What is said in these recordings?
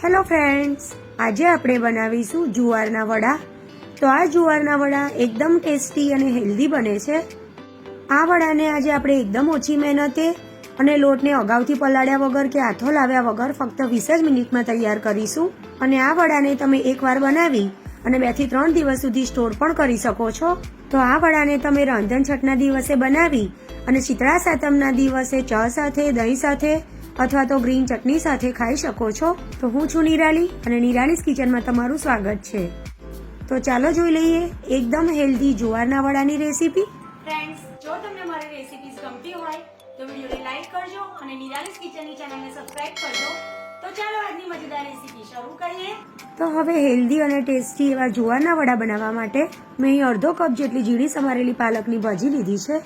Hello friends, આજે આપણે બનાવીશું જુવારના વડા. તો આ જુવારના વડા એકદમ ટેસ્ટી અને હેલ્ધી બને છે. આ વડાને આજે આપણે એકદમ ઓછી મહેનતે અને લોટને અગાઉથી પલાળ્યા વગર કે હાથો લાવ્યા વગર ફક્ત વીસ જ મિનિટમાં તૈયાર કરીશું. અને આ વડાને તમે એકવાર બનાવી અને બેથી ત્રણ દિવસ સુધી સ્ટોર પણ કરી શકો છો. તો આ વડાને તમે રાંધણ છઠના દિવસે બનાવી અને શીતળા સાતમના દિવસે ચ સાથે, દહીં સાથે અથવા તો ગ્રીન ચટણી સાથે ખાઈ શકો છો. તો હું છું નિરાલી અને નિરાલીસ કિચનમાં તમારું સ્વાગત છે. તો ચાલો જોઈ લઈએ એકદમ હેલ્ધી જુવારના વડાની રેસીપી. ફ્રેન્ડ્સ જો તમને મારી રેસિપીઝ ગમતી હોય તો વિડીયોને લાઈક કરજો અને નિરાલીસ કિચનની ચેનલને સબસ્ક્રાઇબ કરજો. તો ચાલો આજની મજેદાર રેસિપી શરૂ કરીએ. તો હવે હેલ્ધી અને ટેસ્ટી એવા જુવારના વડા બનાવવા માટે મેં અહીં અડધો કપ જેટલી ઝીણી સમારેલી પાલકની ભાજી લીધી છે.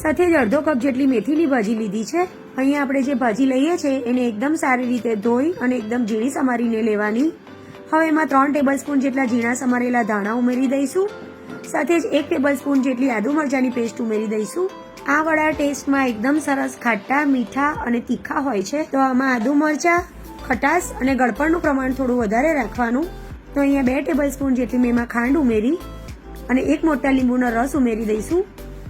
સાથે જ અડધો કપ જેટલી મેથીની ભાજી લીધી છે. અહીંયા આપણે જે ભાજી લઈએ છીએ, એને એકદમ સારી રીતે ધોઈ અને એકદમ ઝીણી સમારીને લેવાની. હવે એમાં ત્રણ ટેબલ સ્પૂન જેટલા ઝીણા સમારેલા ધાણા ઉમેરી દઈશું. સાથે જ એક ટેબલ સ્પૂન જેટલી આદુ મરચાની પેસ્ટ ઉમેરી દઈશું. આ વડા ટેસ્ટમાં એકદમ સરસ ખાટા, મીઠા અને તીખા હોય છે. તો આમાં આદુ મરચા, ખટાશ અને ગળપણનું પ્રમાણ થોડું વધારે રાખવાનું. તો અહીંયા બે ટેબલ સ્પૂન જેટલી મેં એમાં ખાંડ ઉમેરી અને એક મોટા લીંબુનો રસ ઉમેરી દઈશું.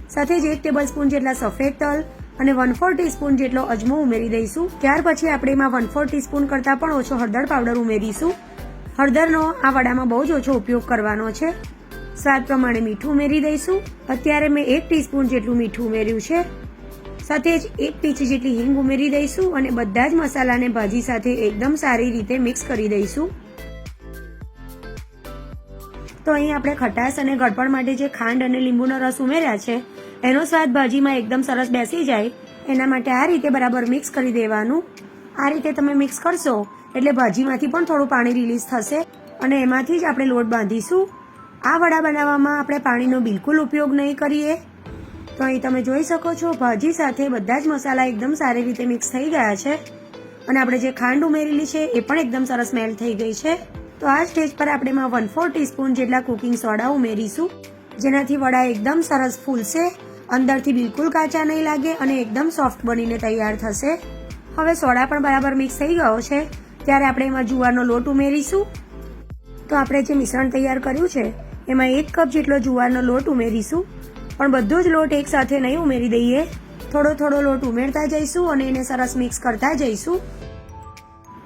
સાથે જ એક ટેબલ સ્પૂન જેટલા સફેદ તલ અને વન ફોર ટીસ્પૂન જેટલો અજમો ઉમેરી દઈશું. ત્યાર પછી આપણે એમાં વન ફોર ટીસ્પૂન કરતાં પણ ઓછો હળદર પાવડર ઉમેરીશું. હળદરનો આ વડામાં બહુ જ ઓછો ઉપયોગ કરવાનો છે. સ્વાદ પ્રમાણે મીઠું ઉમેરી દઈશું. અત્યારે મેં એક ટીસ્પૂન જેટલું મીઠું ઉમેર્યું છે. સાથે જ એક પીંછી જેટલી હિંગ ઉમેરી દઈશું અને બધા જ મસાલાને ભાજી સાથે એકદમ સારી રીતે મિક્સ કરી દઈશું. તો અહીં આપણે ખટાશ અને ગળપણ માટે જે ખાંડ અને લીંબુનો રસ ઉમેર્યા છે એનો સ્વાદ ભાજીમાં એકદમ સરસ બેસી જાય, એના માટે આ રીતે બરાબર મિક્સ કરી દેવાનું. આ રીતે તમે મિક્સ કરશો, એટલે ભાજીમાંથી પણ થોડું પાણી રિલીઝ થશે અને એમાંથી જ આપણે લોટ બાંધીશું. આ વડા બનાવવામાં આપણે પાણીનો બિલકુલ ઉપયોગ નહીં કરીએ. તો અહીં તમે જોઈ શકો છો, ભાજી સાથે બધા જ મસાલા એકદમ સારી રીતે મિક્સ થઈ ગયા છે. અને આપણે જે ખાંડ ઉમેરેલી છે, એ પણ એકદમ સરસ મેલ્ટ થઈ ગઈ છે. તો આ સ્ટેજ પર આપણે એમાં વન ફોર ટીસ્પૂન જેટલા કુકિંગ સોડા ઉમેરીશું. જેનાથી વડા એકદમ સરસ ફૂલશે. અંદરથી બિલકુલ કાચા નહીં લાગે અને એકદમ સોફ્ટ બનીને તૈયાર થશે. હવે સોડા પણ બરાબર મિક્સ થઈ ગયો છે. ત્યારે આપણે એમાં જુવારનો લોટ ઉમેરીશું. તો આપણે જે મિશ્રણ તૈયાર કર્યું છે, એમાં એક કપ જેટલો જુવારનો લોટ ઉમેરીશું. પણ બધો જ લોટ એકસાથે નહીં ઉમેરી દઈએ. થોડો થોડો લોટ ઉમેરતા જઈશું અને એને સરસ મિક્સ કરતા જઈશું.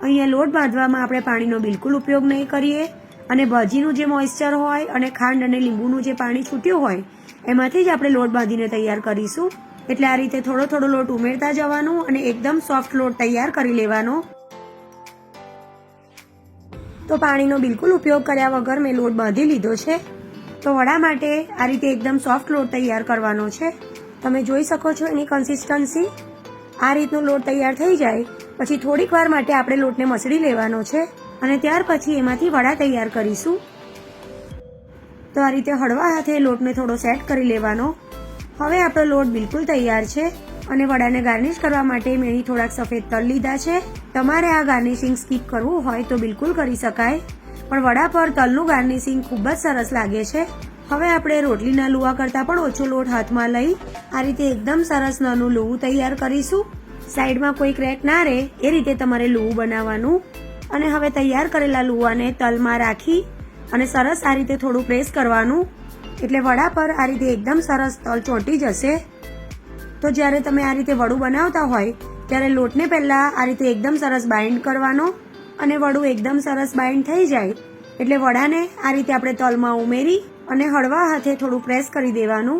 અહીંયા લોટ બાંધવામાં આપણે પાણીનો બિલકુલ ઉપયોગ નહીં કરીએ. અને ભાજીનું જે મોઇસ્ચર હોય અને ખાંડ અને લીંબુનું જે પાણી છૂટ્યું હોય એમાંથી જ આપણે લોટ બાંધીને તૈયાર કરીશું. એટલે આ રીતે થોડો થોડો લોટ ઉમેરતા જવાનું અને એકદમ સોફ્ટ લોટ તૈયાર કરી લેવાનો. તો પાણીનો બિલકુલ ઉપયોગ કર્યા વગર મેં લોટ બાંધી લીધો છે. તો વડા માટે આ રીતે એકદમ સોફ્ટ લોટ તૈયાર કરવાનો છે. તમે જોઈ શકો છો એની કન્સિસ્ટન્સી આ રીતનો લોટ તૈયાર થઈ જાય. પછી થોડીક વાર માટે આપણે લોટને મસળી લેવાનો છે. અને ત્યાર પછી એમાંથી વડા તૈયાર કરીશું. તો આ રીતે હળવા હાથે લોટને થોડો સેટ કરી લેવાનો. હવે આપણો લોટ બિલકુલ તૈયાર છે અને વડાને ગાર્નિશ કરવા માટે મેં અહીં થોડાક સફેદ તલ લીધા છે. તમારે આ ગાર્નિશિંગ સ્કીપ કરવું હોય તો બિલકુલ કરી શકાય. પણ વડા પર તલનું ગાર્નિશિંગ ખૂબ જ સરસ લાગે છે. હવે આપણે રોટલીના લુવા કરતાં પણ ઓછો લોટ હાથમાં લઈ આ રીતે એકદમ સરસ નાનું લુવું તૈયાર કરીશું. સાઈડમાં કોઈ ક્રેક ના રહે એ રીતે તમારે લુવું બનાવવાનું. અને હવે તૈયાર કરેલા લુવાને તલમાં રાખી અને સરસ આ રીતે થોડું પ્રેસ કરવાનું. એટલે વડા પર આ રીતે એકદમ સરસ તલ ચોંટી જશે. તો જ્યારે તમે આ રીતે વડું બનાવતા હોય, ત્યારે લોટને પહેલાં આ રીતે એકદમ સરસ બાઇન્ડ કરવાનો અને વડું એકદમ સરસ બાઇન્ડ થઈ જાય. એટલે વડાને આ રીતે આપણે તલમાં ઉમેરી અને હળવા હાથે થોડું પ્રેસ કરી દેવાનું.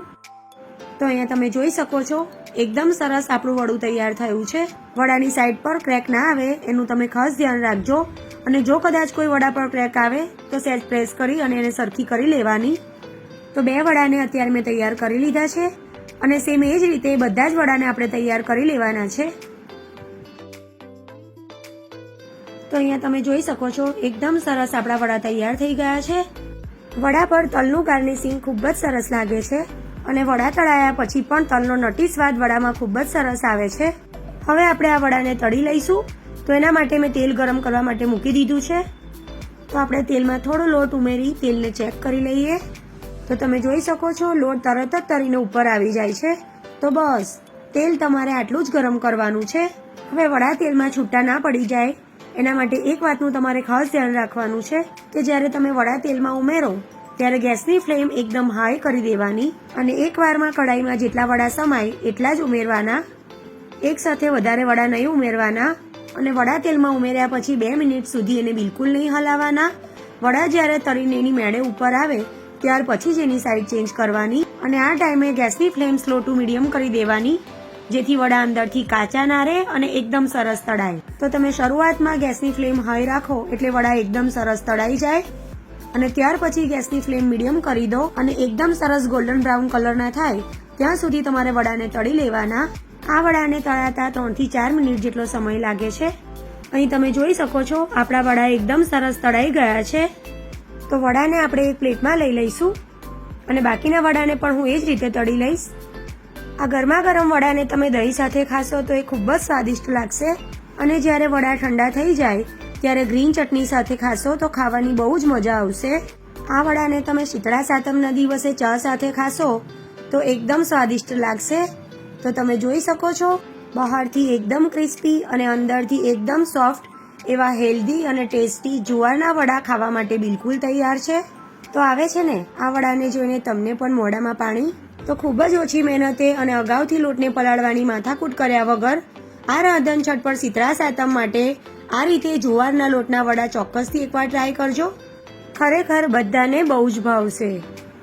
તો અહીંયા તમે જોઈ શકો છો, એકદમ સરસ આપણું વડું તૈયાર થયું છે. વડાની સાઈડ પર ક્રેક ના આવે, એનું તમે ખાસ ધ્યાન રાખજો. અને જો કદાચ કોઈ વડા પર ક્રેક આવે, તો સેજ પ્રેસ કરી અને એને સરખી કરી લેવાની. તો બે વડાને અત્યારે મેં તૈયાર કરી લીધા છે અને સેમ એ જ રીતે બધા જ વડાને આપણે તૈયાર કરી લેવાના છે. તો અહીંયા તમે જોઈ શકો છો, એકદમ સરસ આપણા વડા તૈયાર થઈ ગયા છે. વડા પર તલનું ગાર્નિશિંગ ખૂબ જ સરસ લાગે છે અને વડા તળાયા પછી પણ તલનો નટી સ્વાદ વડામાં ખૂબ જ સરસ આવે છે. હવે આપણે આ વડાને તળી લઈશું. તો એના માટે મેં તેલ ગરમ કરવા માટે મૂકી દીધું છે. તો આપણે તેલમાં થોડો લોટ ઉમેરી તેલને ચેક કરી લઈએ. તો તમે જોઈ શકો છો, લોટ તરત જ તરીને ઉપર આવી જાય છે. તો બસ, તેલ તમારે આટલું જ ગરમ કરવાનું છે. હવે વડા તેલમાં છૂટા ના પડી જાય. એના માટે એક વાતનું તમારે ખાસ ધ્યાન રાખવાનું છે કે જ્યારે તમે વડા તેલમાં ઉમેરો, ત્યારે ગેસની ફ્લેમ એકદમ હાઈ કરી દેવાની અને એક વારમાં કડાઈમાં જેટલા વડા સમાય એટલા જ ઉમેરવાના. એક સાથે વધારે વડા નહીં ઉમેરવાના. અને વડા તેલમાં ઉમેર્યા પછી બે મિનિટ સુધી એને બિલકુલ નહીં હલાવવાના. વડા જ્યારે તળીને એની મેળે ઉપર આવે, ત્યાર પછી જ એની સાઈડ ચેન્જ કરવાની અને આ ટાઈમે ગેસની ફ્લેમ સ્લો ટુ મીડિયમ કરી દેવાની, જેથી વડા અંદરથી કાચા ના રહે અને એકદમ સરસ તળાય. તો તમે શરૂઆતમાં ગેસની ફ્લેમ હાઈ રાખો એટલે વડા એકદમ સરસ તળાઈ જાય. અને ત્યાર પછી ગેસની ફ્લેમ મીડિયમ કરી દો અને એકદમ સરસ ગોલ્ડન બ્રાઉન કલરના થાય, ત્યાં સુધી તમારે વડાને તળી લેવાના. આ વડાને તળાતા ત્રણથી ચાર મિનિટ જેટલો સમય લાગે છે. અહીં તમે જોઈ શકો છો, આપણા વડા એકદમ સરસ તળાઈ ગયા છે. તો વડાને આપણે એક પ્લેટમાં લઈ લઈશું. અને બાકીના વડાને પણ હું એ જ રીતે તળી લઈશ. આ ગરમા ગરમ વડાને તમે દહીં સાથે ખાશો તો એ ખૂબ જ સ્વાદિષ્ટ લાગશે. અને જ્યારે વડા ઠંડા થઈ જાય, ત્યારે ગ્રીન ચટણી સાથે ખાશો તો ખાવાની બહુ જ મજા આવશે. આ વડાને તમે શીતળા સાતમના દિવસે ચા સાથે ખાશો તો એકદમ સ્વાદિષ્ટ લાગશે. તો તમે જોઈ શકો છો, બહારથી એકદમ ક્રિસ્પી અને અંદરથી એકદમ સોફ્ટ એવા હેલ્ધી અને ટેસ્ટી જુવારના વડા ખાવા માટે બિલકુલ તૈયાર છે. તો આવે છે ને, આ વડાને જોઈને તમને પણ મોઢામાં પાણી? તો ખૂબ જ ઓછી મહેનતે અને અગાઉથી લોટને પલાળવાની માથાકૂટ કર્યા વગર, આ રાંધણ છઠ પર સિતરા સાતમ માટે આ રીતે જુવારના લોટના વડા ચોક્કસથી એકવાર ટ્રાય કરજો. ખરેખર બધાને બહુ જ ભાવશે.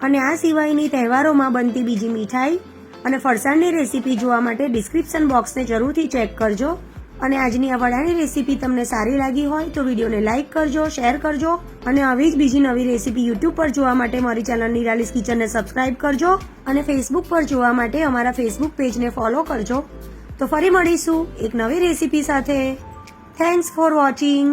અને આ સિવાયની તહેવારોમાં બનતી બીજી મીઠાઈ અને ફરસાણની રેસીપી જોવા માટે ડિસ્ક્રિપ્શન બોક્સને જરૂરથી ચેક કરજો. અને આજની આ વડાની રેસીપી તમને સારી લાગી હોય તો વિડીયોને લાઇક કરજો શેર કરજો અને આવી જ બીજી નવી રેસીપી યુટ્યુબ પર જોવા માટે મારી ચેનલ નિરાલીસ કિચનને સબસ્ક્રાઇબ કરજો અને ફેસબુક પર જોવા માટે અમારા ફેસબુક પેજને ફોલો કરજો. તો ફરી મળીશું એક નવી રેસીપી સાથે. Thanks for watching